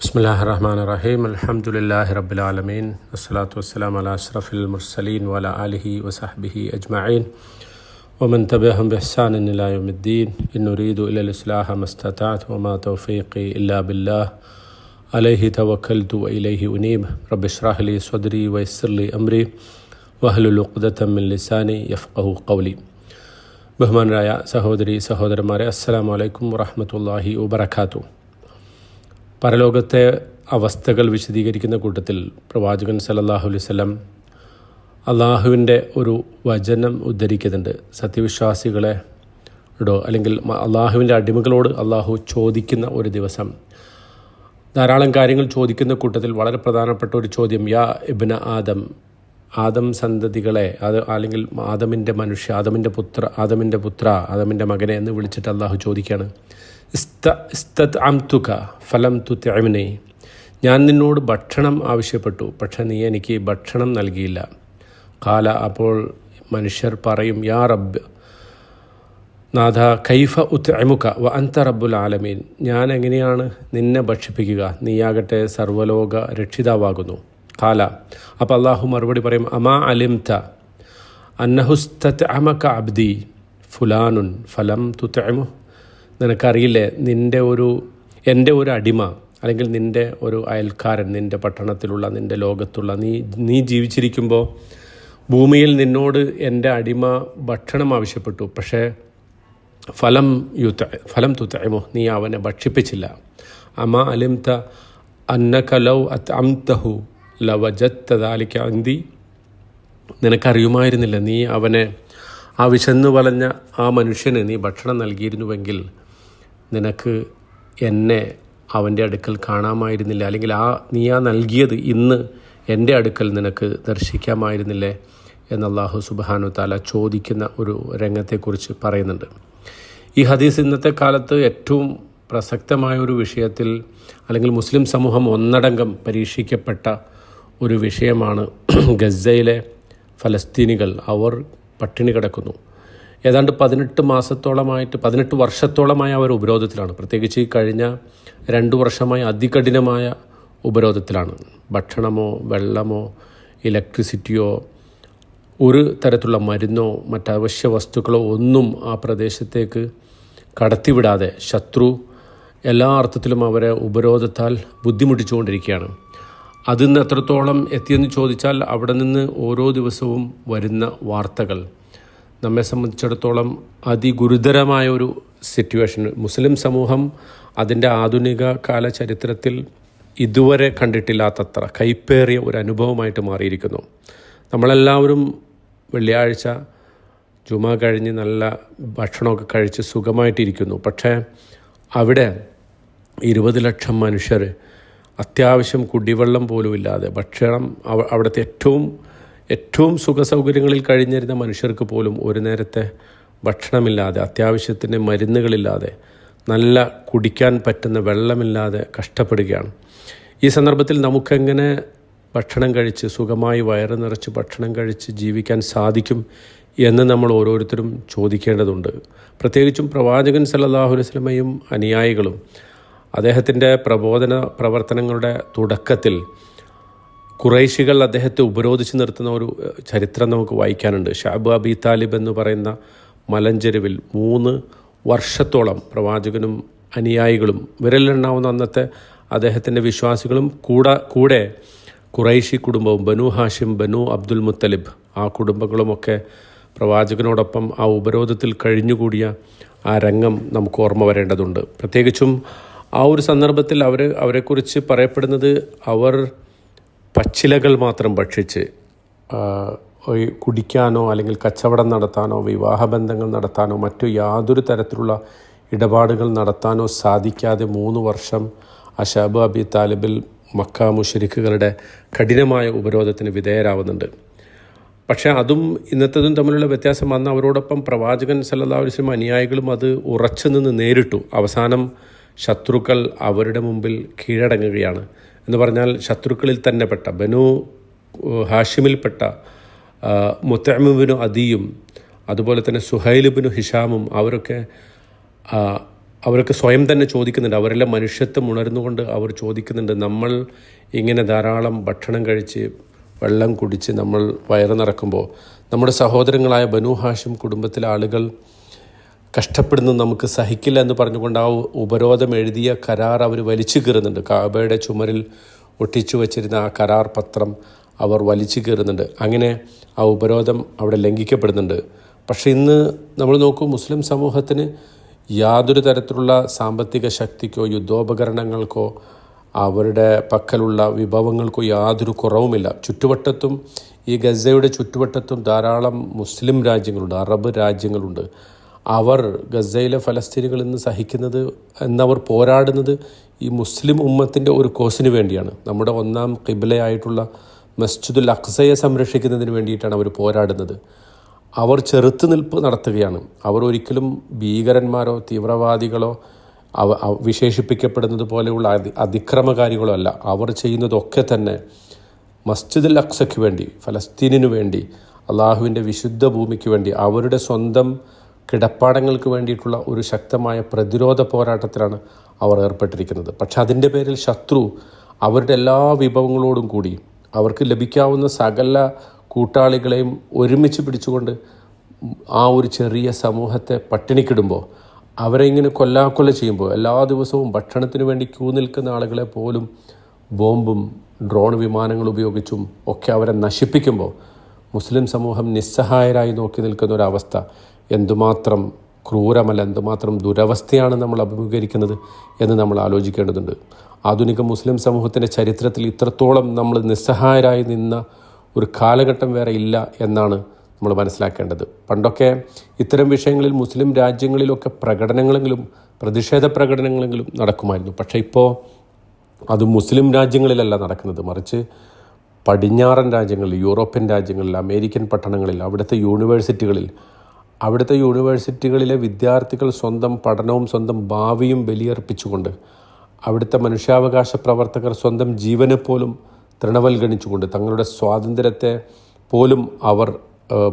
بسم الله الرحمن الرحيم الحمد لله رب العالمين والصلاة والسلام على أشرف المرسلين وعلى آله وصحبه أجمعين ومن تبعهم بإحسان إلى يوم الدين إن نريد إلى الإصلاح ما استطعت وما توفيقي إلا بالله عليه توكلت وإليه أنيب رب اشرح لي صدري ويسر لي أمري واحلل عقدة من لساني يفقه قولي ബഹുമാനരായ സഹോദരി സഹോദരന്മാരെ അസ്സലാം വലൈക്കും വറഹമത്തല്ലാഹി വബർക്കാത്തു പരലോകത്തെ അവസ്ഥകൾ വിശദീകരിക്കുന്ന കൂട്ടത്തിൽ പ്രവാചകൻ സലല്ലാഹു അലൈഹി വസല്ലം അള്ളാഹുവിന്റെ ഒരു വചനം ഉദ്ധരിക്കുന്നുണ്ട്. സത്യവിശ്വാസികളെ ഇടോ അല്ലെങ്കിൽ അള്ളാഹുവിന്റെ അടിമകളോട് അള്ളാഹു ചോദിക്കുന്ന ഒരു ദിവസം. ധാരാളം കാര്യങ്ങൾ ചോദിക്കുന്ന കൂട്ടത്തിൽ വളരെ പ്രധാനപ്പെട്ട ഒരു ചോദ്യം യാ ഇബ്ന ആദം ആദം സന്തതികളെ അത് അല്ലെങ്കിൽ ആദമിന്റെ മനുഷ്യ ആദമിന്റെ പുത്ര ആദമിന്റെ പുത്ര ആദമിന്റെ മകനെ എന്ന് വിളിച്ചിട്ട് അള്ളാഹു ചോദിക്കുകയാണ്. ഇസ്തത് ഫലം തു തെമിനെ ഞാൻ നിന്നോട് ഭക്ഷണം ആവശ്യപ്പെട്ടു പക്ഷെ നീ എനിക്ക് ഭക്ഷണം നൽകിയില്ല. കാല അപ്പോൾ മനുഷ്യർ പറയും യാ റബ്ബ് നാഥ കൈഫ ഉത്അമുക വ അന്ത റബ്ബുൽ ആലമീൻ. ഞാൻ എങ്ങനെയാണ് നിന്നെ ഭക്ഷിപ്പിക്കുക? നീയാകട്ടെ സർവലോക രക്ഷിതാവാകുന്നു. കാല. അപ്പോൾ അള്ളാഹു മറുപടി പറയും അമാ അലിംത അന്നഹുസ്തത് അമക അബ്ദി ഫുലാനുൻ ഫലം തുത്തമു നിനക്കറിയില്ലേ നിന്റെ ഒരു എന്റെ ഒരു അടിമ അല്ലെങ്കിൽ നിന്റെ ഒരു അയൽക്കാരൻ നിന്റെ പട്ടണത്തിലുള്ള നിന്റെ ലോകത്തുള്ള നീ നീ ജീവിച്ചിരിക്കുമ്പോൾ ഭൂമിയിൽ നിന്നോട് എന്റെ അടിമ ഭക്ഷണം ആവശ്യപ്പെട്ടു. പക്ഷേ ഫലം യുത്ത ഫലം തുത്തയമോ നീ അവനെ ഭക്ഷിപ്പിച്ചില്ല. അമ അലിംത അന്നക ലൗ അത് അംതഹു ലവജത്തതാലിക്ക അന്തി. നിനക്കറിയുമായിരുന്നില്ല നീ അവനെ ആ വിശന്നു വളഞ്ഞ ആ മനുഷ്യന് നീ ഭക്ഷണം നൽകിയിരുന്നുവെങ്കിൽ നിനക്ക് എന്നെ അവന്റെ അടുക്കൽ കാണാമായിരുന്നില്ല. അല്ലെങ്കിൽ ആ നീ ആ നൽകിയത് ഇന്ന് എന്റെ അടുക്കൽ നിനക്ക് ദർശിക്കാമായിരുന്നില്ലേ? എന്ന് അള്ളാഹു സുബാനു താല ചോദിക്കുന്ന ഒരു രംഗത്തെക്കുറിച്ച് പറയുന്നുണ്ട്. ഈ ഹദീസ് ഇന്നത്തെ കാലത്ത് ഏറ്റവും പ്രസക്തമായ ഒരു വിഷയത്തിൽ അല്ലെങ്കിൽ മുസ്ലിം സമൂഹം ഒന്നടങ്കം പരീക്ഷിക്കപ്പെട്ട ഒരു വിഷയമാണ് ഗസയിലെ ഫലസ്തീനികൾ അവർ പട്ടിണി കിടക്കുന്നു. ഏതാണ്ട് പതിനെട്ട് മാസത്തോളമായിട്ട് പതിനെട്ട് വർഷത്തോളമായ അവർ ഉപരോധത്തിലാണ്. പ്രത്യേകിച്ച് ഈ കഴിഞ്ഞ രണ്ട് വർഷമായി അതികഠിനമായ ഉപരോധത്തിലാണ്. ഭക്ഷണമോ വെള്ളമോ ഇലക്ട്രിസിറ്റിയോ ഒരു തരത്തിലുള്ള മരുന്നോ മറ്റവശ്യ വസ്തുക്കളോ ഒന്നും ആ പ്രദേശത്തേക്ക് കടത്തിവിടാതെ ശത്രു എല്ലാ അർത്ഥത്തിലും അവരെ ഉപരോധത്താൽ ബുദ്ധിമുട്ടിച്ചുകൊണ്ടിരിക്കുകയാണ്. അതിന്ന് എത്രത്തോളം എത്തിയെന്ന് ചോദിച്ചാൽ അവിടെ നിന്ന് ഓരോ ദിവസവും വരുന്ന വാർത്തകൾ. നമ്മെ സംബന്ധിച്ചിടത്തോളം അതിഗുരുതരമായ ഒരു സിറ്റുവേഷൻ മുസ്ലിം സമൂഹം അതിന്റെ ആധുനിക കാല ചരിത്രത്തിൽ ഇതുവരെ കണ്ടിട്ടില്ലാത്തത്ര കൈപ്പേറിയ ഒരു അനുഭവമായിട്ട് മാറിയിരിക്കുന്നു. നമ്മളെല്ലാവരും വെള്ളിയാഴ്ച ജുമ കഴിഞ്ഞ് നല്ല ഭക്ഷണമൊക്കെ കഴിച്ച് സുഖമായിട്ടിരിക്കുന്നു. പക്ഷേ അവിടെ ഇരുപത് ലക്ഷം മനുഷ്യർ അത്യാവശ്യം കുടിവെള്ളം പോലും ഇല്ലാതെ ഭക്ഷണം അവ- അവിടുത്തെ ഏറ്റവും ഏറ്റവും സുഖ സൗകര്യങ്ങളിൽ കഴിഞ്ഞിരുന്ന മനുഷ്യർക്ക് പോലും ഒരു നേരത്തെ ഭക്ഷണമില്ലാതെ അത്യാവശ്യത്തിന് മരുന്നുകളില്ലാതെ നല്ല കുടിക്കാൻ പറ്റുന്ന വെള്ളമില്ലാതെ കഷ്ടപ്പെടുകയാണ്. ഈ സന്ദർഭത്തിൽ നമുക്കെങ്ങനെ ഭക്ഷണം കഴിച്ച് സുഖമായി വയറ് നിറച്ച് ഭക്ഷണം കഴിച്ച് ജീവിക്കാൻ സാധിക്കും എന്ന് നമ്മൾ ഓരോരുത്തരും ചോദിക്കേണ്ടതുണ്ട്. പ്രത്യേകിച്ചും പ്രവാചകൻ സല്ലല്ലാഹു അലൈഹി വസല്ലമയും അനുയായികളും അദ്ദേഹത്തിന്റെ പ്രബോധന പ്രവർത്തനങ്ങളുടെ തുടക്കത്തിൽ കുറേശികൾ അദ്ദേഹത്തെ ഉപരോധിച്ച് നിർത്തുന്ന ഒരു ചരിത്രം നമുക്ക് വായിക്കാനുണ്ട്. ഷാബ് അബി താലിബ് എന്ന് പറയുന്ന മലഞ്ചെരുവിൽ മൂന്ന് വർഷത്തോളം പ്രവാചകനും അനുയായികളും വിരലിലെണ്ണാവുന്ന അന്നത്തെ അദ്ദേഹത്തിന്റെ വിശ്വാസികളും കൂടെ കൂടെ കുറൈശി കുടുംബവും ബനു ഹാഷിം ബനു അബ്ദുൽ മുത്തലിബ് ആ കുടുംബങ്ങളുമൊക്കെ പ്രവാചകനോടൊപ്പം ആ ഉപരോധത്തിൽ കഴിഞ്ഞുകൂടിയ ആ രംഗം നമുക്ക് ഓർമ്മ വരേണ്ടതുണ്ട്. പ്രത്യേകിച്ചും ആ ഒരു സന്ദർഭത്തിൽ അവർ അവരെക്കുറിച്ച് പറയപ്പെടുന്നത് അവർ പച്ചിലകൾ മാത്രം ഭക്ഷിച്ച് കുടിക്കാനോ അല്ലെങ്കിൽ കച്ചവടം നടത്താനോ വിവാഹബന്ധങ്ങൾ നടത്താനോ മറ്റു യാതൊരു തരത്തിലുള്ള ഇടപാടുകൾ നടത്താനോ സാധിക്കാതെ മൂന്ന് വർഷം അഷാബ് അബി താലിബിൽ മക്ക മുഷരിഖുകളുടെ കഠിനമായ ഉപരോധത്തിന് വിധേയരാവുന്നുണ്ട്. പക്ഷേ അതും ഇന്നത്തതും തമ്മിലുള്ള വ്യത്യാസം വന്ന അവരോടൊപ്പം പ്രവാചകൻ അലൈഹി വസല്ലം അനുയായികളും അത് ഉറച്ചു നിന്ന് നേരിട്ടു. അവസാനം ശത്രുക്കൾ അവരുടെ മുമ്പിൽ കീഴടങ്ങുകയാണ്. എന്ന് പറഞ്ഞാൽ ശത്രുക്കളിൽ തന്നെ പെട്ട ബനു ഹാഷിമിൽപ്പെട്ട മുത്തമിബിനു അദിയും അതുപോലെ തന്നെ സുഹൈലുബിനു ഹിഷാമും അവരൊക്കെ അവരൊക്കെ സ്വയം തന്നെ ചോദിക്കുന്നുണ്ട്. അവരെല്ലാം മനുഷ്യത്വം ഉണർന്നുകൊണ്ട് അവർ ചോദിക്കുന്നുണ്ട് നമ്മൾ ഇങ്ങനെ ധാരാളം ഭക്ഷണം കഴിച്ച് വെള്ളം കുടിച്ച് നമ്മൾ വയറ് നിറക്കുമ്പോൾ നമ്മുടെ സഹോദരങ്ങളായ ബനു ഹാഷിം കുടുംബത്തിലെ ആളുകൾ കഷ്ടപ്പെടുന്നത് നമുക്ക് സഹിക്കില്ല എന്ന് പറഞ്ഞുകൊണ്ട് ആ ഉപരോധം എഴുതിയ കരാർ അവർ വലിച്ചു കീറുന്നുണ്ട്. കാബയുടെ ചുമരിൽ ഒട്ടിച്ചു വച്ചിരുന്ന ആ കരാർ പത്രം അവർ വലിച്ചു കീറുന്നുണ്ട്. അങ്ങനെ ആ ഉപരോധം അവിടെ ലംഘിക്കപ്പെടുന്നുണ്ട്. പക്ഷേ ഇന്ന് നമ്മൾ നോക്കൂ മുസ്ലിം സമൂഹത്തിന് യാതൊരു തരത്തിലുള്ള സാമ്പത്തിക ശക്തിക്കോ യുദ്ധോപകരണങ്ങൾക്കോ അവരുടെ പക്കലുള്ള വിഭവങ്ങൾക്കോ യാതൊരു കുറവുമില്ല. ചുറ്റുവട്ടത്തും ഈ ഗസയുടെ ചുറ്റുവട്ടത്തും ധാരാളം മുസ്ലിം രാജ്യങ്ങളുണ്ട് അറബ് രാജ്യങ്ങളുണ്ട്. അവർ ഗസയിലെ ഫലസ്തീനുകൾ ഇന്ന് സഹിക്കുന്നത് എന്നവർ പോരാടുന്നത് ഈ മുസ്ലിം ഉമ്മത്തിന്റെ ഒരു കോസിന് വേണ്ടിയാണ്. നമ്മുടെ ഒന്നാം കിബിലയായിട്ടുള്ള മസ്ജിദുൽ അക്സയെ സംരക്ഷിക്കുന്നതിന് വേണ്ടിയിട്ടാണ് അവർ പോരാടുന്നത്. അവർ ചെറുത്തുനിൽപ്പ് നടത്തുകയാണ്. അവർ ഒരിക്കലും ഭീകരന്മാരോ തീവ്രവാദികളോ അവ വിശേഷിപ്പിക്കപ്പെടുന്നത് പോലെയുള്ള അതി അതിക്രമകാരികളോ അല്ല. അവർ ചെയ്യുന്നതൊക്കെ തന്നെ മസ്ജിദുൽ അക്സയ്ക്ക് വേണ്ടി ഫലസ്തീനിനു വേണ്ടി അള്ളാഹുവിന്റെ വിശുദ്ധ ഭൂമിക്ക് വേണ്ടി അവരുടെ സ്വന്തം കിടപ്പാടങ്ങൾക്ക് വേണ്ടിയിട്ടുള്ള ഒരു ശക്തമായ പ്രതിരോധ പോരാട്ടത്തിലാണ് അവർ ഏർപ്പെട്ടിരിക്കുന്നത്. പക്ഷെ അതിന്റെ പേരിൽ ശത്രു അവരുടെ എല്ലാ വിഭവങ്ങളോടും കൂടി അവർക്ക് ലഭിക്കാവുന്ന സകല കൂട്ടാളികളെയും ഒരുമിച്ച് പിടിച്ചുകൊണ്ട് ആ ഒരു ചെറിയ സമൂഹത്തെ പട്ടിണിക്കിടുമ്പോൾ അവരെ ഇങ്ങനെ കൊല്ലാക്കൊല്ല ചെയ്യുമ്പോൾ എല്ലാ ദിവസവും ഭക്ഷണത്തിന് വേണ്ടി ക്യൂ നിൽക്കുന്ന ആളുകളെ പോലും ബോംബും ഡ്രോൺ വിമാനങ്ങൾ ഉപയോഗിച്ചും ഒക്കെ അവരെ നശിപ്പിക്കുമ്പോൾ മുസ്ലിം സമൂഹം നിസ്സഹായരായി നോക്കി നിൽക്കുന്ന ഒരവസ്ഥ എന്തുമാത്രം ക്രൂരമല്ല എന്തുമാത്രം ദുരവസ്ഥയാണ് നമ്മൾ അഭിമുഖീകരിക്കുന്നത് എന്ന് നമ്മൾ ആലോചിക്കേണ്ടതുണ്ട്. ആധുനിക മുസ്ലിം സമൂഹത്തിന്റെ ചരിത്രത്തിൽ ഇത്രത്തോളം നമ്മൾ നിസ്സഹായരായി നിന്ന ഒരു കാലഘട്ടം വേറെ ഇല്ല എന്നാണ് നമ്മൾ മനസ്സിലാക്കേണ്ടത്. പണ്ടൊക്കെ ഇത്തരം വിഷയങ്ങളിൽ മുസ്ലിം രാജ്യങ്ങളിലൊക്കെ പ്രകടനങ്ങളെങ്കിലും പ്രതിഷേധ പ്രകടനങ്ങളെങ്കിലും നടക്കുമായിരുന്നു. പക്ഷേ ഇപ്പോൾ അത് മുസ്ലിം രാജ്യങ്ങളിലല്ല നടക്കുന്നത്. മറിച്ച് പടിഞ്ഞാറൻ രാജ്യങ്ങളിൽ യൂറോപ്യൻ രാജ്യങ്ങളിൽ അമേരിക്കൻ പട്ടണങ്ങളിൽ അവിടുത്തെ യൂണിവേഴ്സിറ്റികളിൽ അവിടുത്തെ യൂണിവേഴ്സിറ്റികളിലെ വിദ്യാർത്ഥികൾ സ്വന്തം പഠനവും സ്വന്തം ഭാവിയും ബലിയർപ്പിച്ചുകൊണ്ട് അവിടുത്തെ മനുഷ്യാവകാശ പ്രവർത്തകർ സ്വന്തം ജീവനെ പോലും തൃണവൽഗണിച്ചുകൊണ്ട് തങ്ങളുടെ സ്വാതന്ത്ര്യത്തെ പോലും അവർ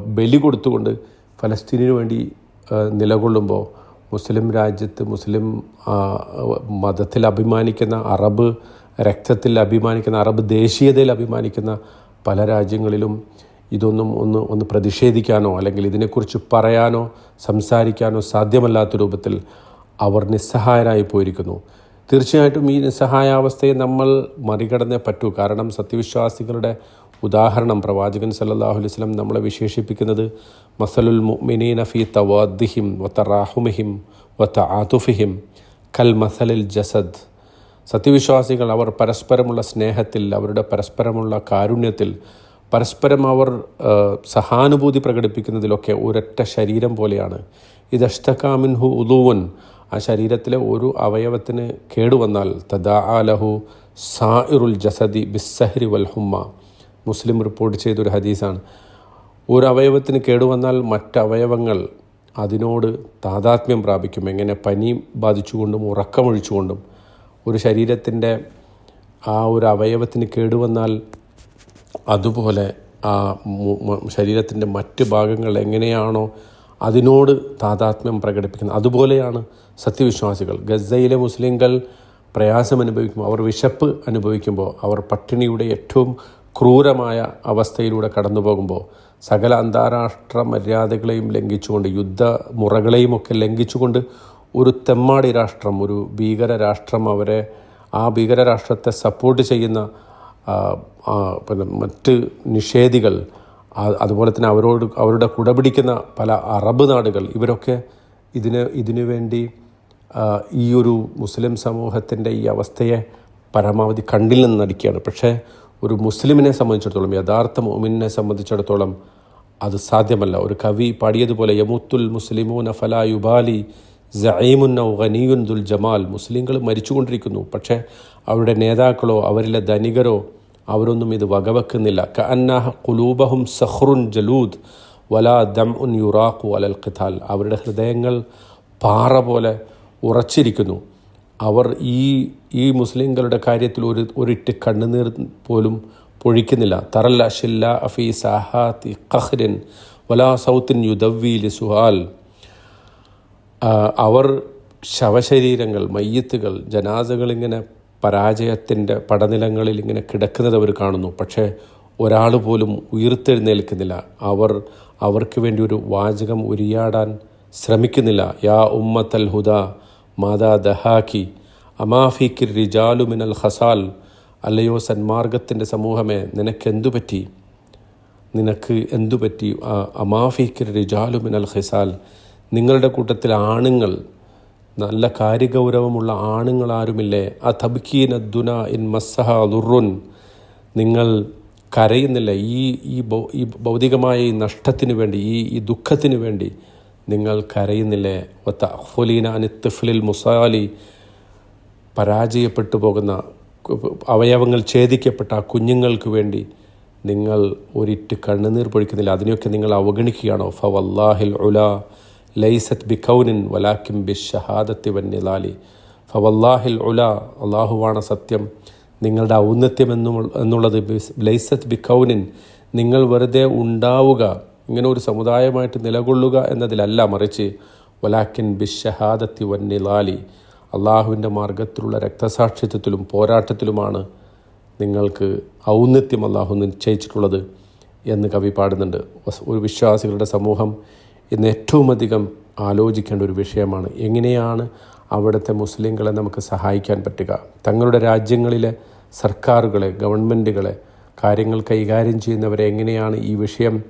ബലി കൊടുത്തുകൊണ്ട് ഫലസ്തീനു വേണ്ടി നിലകൊള്ളുമ്പോൾ മുസ്ലിം രാജ്യത്ത് മുസ്ലിം മതത്തിൽ അഭിമാനിക്കുന്ന അറബ് രക്തത്തിൽ അഭിമാനിക്കുന്ന അറബ് ദേശീയതയിൽ അഭിമാനിക്കുന്ന പല രാജ്യങ്ങളിലും ഇതൊന്നും ഒന്ന് ഒന്ന് പ്രതിഷേധിക്കാനോ അല്ലെങ്കിൽ ഇതിനെക്കുറിച്ച് പറയാനോ സംസാരിക്കാനോ സാധ്യമല്ലാത്ത രൂപത്തിൽ അവർ നിസ്സഹായരായി പോയിരിക്കുന്നു. തീർച്ചയായിട്ടും ഈ നിസ്സഹായാവസ്ഥയെ നമ്മൾ മറികടന്നേ പറ്റൂ. കാരണം സത്യവിശ്വാസികളുടെ ഉദാഹരണം പ്രവാചകൻ സല്ലല്ലാഹു അലൈഹി വസല്ലം നമ്മളെ വിശേഷിപ്പിക്കുന്നത് മസലുൽ മുഅ്മിനീന ഫീ തവാദ്ദിഹിം വത്തറാഹുമിഹിം വത്ത ആതുഫിഹിം കൽ മസലിൽ ജസദ്. സത്യവിശ്വാസികൾ അവർ പരസ്പരമുള്ള സ്നേഹത്തിൽ അവരുടെ പരസ്പരമുള്ള കാരുണ്യത്തിൽ പരസ്പരം അവർ സഹാനുഭൂതി പ്രകടിപ്പിക്കുന്നതിലൊക്കെ ഒരൊറ്റ ശരീരം പോലെയാണ്. ഇത് അഷ്ടകാമിൻഹു ഉദൂവൻ. ആ ശരീരത്തിലെ ഒരു അവയവത്തിന് കേടുവന്നാൽ തദാ ലഹു സാഇറുൽ ജസദി ബിസ്സഹരി വൽഹുമ്മ മുസ്ലിം റിപ്പോർട്ട് ചെയ്തൊരു ഹദീസാണ്. ഒരു അവയവത്തിന് കേടുവന്നാൽ മറ്റവയവങ്ങൾ അതിനോട് താതാത്മ്യം പ്രാപിക്കും. എങ്ങനെ പനി ബാധിച്ചുകൊണ്ടും ഉറക്കമൊഴിച്ചുകൊണ്ടും. ഒരു ശരീരത്തിന്റെ ആ ഒരു അവയവത്തിന് കേടുവന്നാൽ അതുപോലെ ആ ശരീരത്തിന്റെ മറ്റ് ഭാഗങ്ങൾ എങ്ങനെയാണോ അതിനോട് താതാത്മ്യം പ്രകടിപ്പിക്കുന്നത്. അതുപോലെയാണ് സത്യവിശ്വാസികൾ. ഗസയിലെ മുസ്ലിങ്ങൾ പ്രയാസം അനുഭവിക്കുമ്പോൾ അവർ വിശപ്പ് അനുഭവിക്കുമ്പോൾ അവർ പട്ടിണിയുടെ ഏറ്റവും ക്രൂരമായ അവസ്ഥയിലൂടെ കടന്നു പോകുമ്പോൾ സകല അന്താരാഷ്ട്ര മര്യാദകളെയും ലംഘിച്ചുകൊണ്ട് യുദ്ധ മുറകളെയും ഒക്കെ ലംഘിച്ചുകൊണ്ട് ഒരു തെമ്മാടി രാഷ്ട്രം ഒരു ഭീകര രാഷ്ട്രം അവരെ ആ ഭീകര രാഷ്ട്രത്തെ സപ്പോർട്ട് ചെയ്യുന്ന പിന്നെ മറ്റ് നിഷേധികൾ അതുപോലെ തന്നെ അവരോട് അവരുടെ കുടപിടിക്കുന്ന പല അറബ് നാടുകൾ ഇവരൊക്കെ ഇതിന് ഇതിനു വേണ്ടി ഈ ഒരു മുസ്ലിം സമൂഹത്തിന്റെ ഈ അവസ്ഥയെ പരമാവധി കണ്ടിൽ നിന്ന് നടിക്കുകയാണ്. പക്ഷേ ഒരു മുസ്ലിമിനെ സംബന്ധിച്ചിടത്തോളം യഥാർത്ഥ മോമിനെ സംബന്ധിച്ചിടത്തോളം അത് സാധ്യമല്ല. ഒരു കവി പാടിയതുപോലെ യമുത്തുൽ മുസ്ലിമൂന ഫലായുബാലി യുബാലി ഖനീയുൻ ദുൽ ജമാൽ മുസ്ലിങ്ങൾ മരിച്ചുകൊണ്ടിരിക്കുന്നു. പക്ഷേ അവരുടെ നേതാക്കളോ അവരിലെ ധനികരോ അവരൊന്നും ഇത് വകവെക്കുന്നില്ല. ക കഅന്നഹ കുലൂബഹും സഹ്റുൻ ജലൂദ് വലാ ദം ഉൻ യുറാഖു അലൽ ഖിതാൽ. അവരുടെ ഹൃദയങ്ങൾ പാറ പോലെ ഉറച്ചിരിക്കുന്നു. അവർ ഈ ഈ മുസ്ലിങ്ങളുടെ കാര്യത്തിൽ ഒരു ഒരിട്ട് കണ്ണുനീർ പോലും പൊഴിക്കുന്നില്ല. തറല്ല ഷില്ല അഫി സാഹാത്തി ഖഹ്റിൻ വലാ സൗത്തിൻ യുദവീലി സുഹാൽ. അവർ ശവശരീരങ്ങൾ മയ്യത്തുകൾ ജനാസകൾ ഇങ്ങനെ പരാജയത്തിന്റെ പടനിലങ്ങളിൽ ഇങ്ങനെ കിടക്കുന്നത് അവർ കാണുന്നു. പക്ഷേ ഒരാൾ പോലും ഉയർത്തെഴുന്നേൽക്കുന്നില്ല. അവർ അവർക്ക് വേണ്ടി ഒരു വാചകം ഉരിയാടാൻ ശ്രമിക്കുന്നില്ല. യാ ഉമ്മത്തൽ ഹുദ മാതാ ദഹാഖി അമാഫിക്കിർ റിജാലു മിനൽ ഖസാൽ അല്ലയോ സന്മാർഗത്തിന്റെ സമൂഹമേ നിനക്കെന്തു പറ്റി? നിനക്ക് എന്തു പറ്റി? റിജാലു മിനൽ ഖിസാൽ നിങ്ങളുടെ കൂട്ടത്തിൽ ആണുങ്ങൾ നല്ല കാര്യഗൗരവമുള്ള ആണുങ്ങൾ ആരുമില്ലേ ആ തബ്ക്കീന ദുന ഇൻ മസ്സഹ ദുറുൻ നിങ്ങൾ കരയുന്നില്ല. ഈ ഈ ഈ ഭൗതികമായ ഈ നഷ്ടത്തിന് വേണ്ടി ഈ ഈ ദുഃഖത്തിന് വേണ്ടി നിങ്ങൾ കരയുന്നില്ലേ? ഒത്ത അഹ്ഫുലീന അനിത്തഫിലിൽ മുസാലി. പരാജയപ്പെട്ടു പോകുന്ന അവയവങ്ങൾ ഛേദിക്കപ്പെട്ട ആ കുഞ്ഞുങ്ങൾക്ക് വേണ്ടി നിങ്ങൾ ഒരിറ്റ് കണ്ണുനീർ പൊഴിക്കുന്നില്ല. അതിനെയൊക്കെ നിങ്ങൾ അവഗണിക്കുകയാണോ? ഫവല്ലാഹിൽ ഉല. ലൈസത്ത് ബിഖൗനിൻ വലാക്കിം ബി ഷഹാദത്തി വന്യലാലി ഫവല്ലാഹിൽ ഉല അള്ളാഹുവാണ് സത്യം. നിങ്ങളുടെ ഔന്നത്യം എന്നും എന്നുള്ളത് ലൈസത്ത് ബിഖൗനിൻ നിങ്ങൾ വെറുതെ ഉണ്ടാവുക ഇങ്ങനെ ഒരു സമുദായമായിട്ട് നിലകൊള്ളുക എന്നതിലല്ല മറിച്ച് വലാക്കിൻ ബിഷഹാദത്തി വന്യലാലി അള്ളാഹുവിന്റെ മാർഗത്തിലുള്ള രക്തസാക്ഷിത്വത്തിലും പോരാട്ടത്തിലുമാണ് നിങ്ങൾക്ക് ഔന്നത്യം അള്ളാഹു നിശ്ചയിച്ചിട്ടുള്ളത് എന്ന് കവി പാടുന്നുണ്ട്. ഒരു വിശ്വാസികളുടെ സമൂഹം ഇന്ന് ഏറ്റവും അധികം ആലോചിക്കേണ്ട ഒരു വിഷയമാണ് എങ്ങനെയാണ് അവിടുത്തെ മുസ്ലിങ്ങളെ നമുക്ക് സഹായിക്കാൻ പറ്റുക. തങ്ങളുടെ രാജ്യങ്ങളിലെ സർക്കാരുകളെ ഗവൺമെന്റുകളെ കാര്യങ്ങൾ കൈകാര്യം ചെയ്യുന്നവരെ എങ്ങനെയാണ് ഈ വിഷയം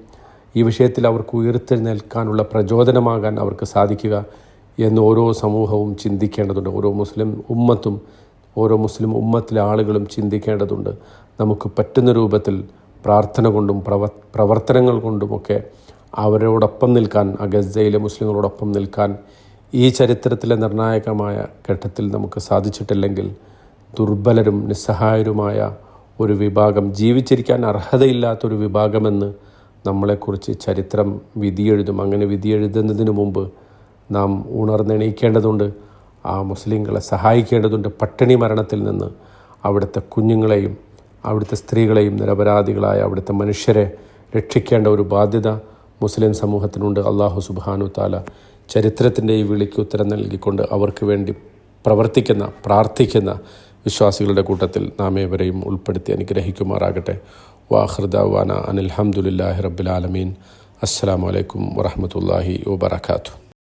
ഈ വിഷയത്തിൽ അവർക്ക് ഉയർത്തെഴുന്നേൽക്കാനുള്ള പ്രചോദനമാകാൻ അവർക്ക് സാധിക്കുക എന്ന് ഓരോ സമൂഹവും ചിന്തിക്കേണ്ടതുണ്ട്. ഓരോ മുസ്ലിം ഉമ്മത്തും ഓരോ മുസ്ലിം ഉമ്മത്തിലെ ആളുകളും ചിന്തിക്കേണ്ടതുണ്ട്. നമുക്ക് പറ്റുന്ന രൂപത്തിൽ പ്രാർത്ഥന കൊണ്ടും പ്രവ പ്രവർത്തനങ്ങൾ കൊണ്ടുമൊക്കെ അവരോടൊപ്പം നിൽക്കാൻ ആ ഗസയിലെ മുസ്ലിങ്ങളോടൊപ്പം നിൽക്കാൻ ഈ ചരിത്രത്തിലെ നിർണായകമായ ഘട്ടത്തിൽ നമുക്ക് സാധിച്ചിട്ടില്ലെങ്കിൽ ദുർബലരും നിസ്സഹായരുമായ ഒരു വിഭാഗം ജീവിച്ചിരിക്കാൻ അർഹതയില്ലാത്തൊരു വിഭാഗമെന്ന് നമ്മളെക്കുറിച്ച് ചരിത്രം വിധിയെഴുതും അങ്ങനെ വിധിയെഴുതുന്നതിന് മുമ്പ് നാം ഉണർന്നെണീക്കേണ്ടതുണ്ട് ആ മുസ്ലിങ്ങളെ സഹായിക്കേണ്ടതുണ്ട്. പട്ടിണി മരണത്തിൽ നിന്ന് അവിടുത്തെ കുഞ്ഞുങ്ങളെയും അവിടുത്തെ സ്ത്രീകളെയും നിരപരാധികളായ അവിടുത്തെ മനുഷ്യരെ രക്ഷിക്കേണ്ട ഒരു ബാധ്യത മുസ്ലിം സമൂഹത്തിനുണ്ട്. അള്ളാഹു സുബാനു താല ചരിത്രത്തിന്റെ ഈ വിളിക്ക് ഉത്തരം നൽകിക്കൊണ്ട് അവർക്ക് വേണ്ടി പ്രവർത്തിക്കുന്ന പ്രാർത്ഥിക്കുന്ന വിശ്വാസികളുടെ കൂട്ടത്തിൽ നാം ഏവരെയും ഉൾപ്പെടുത്തി അനുഗ്രഹിക്കുമാറാകട്ടെ. വാഹൃദാന അനിൽഹമുല്ലാഹി റബ്ബുലാലമീൻ അസ്സാം വലൈക്കും വറഹമത്തല്ലാഹി വാബർക്കാത്തു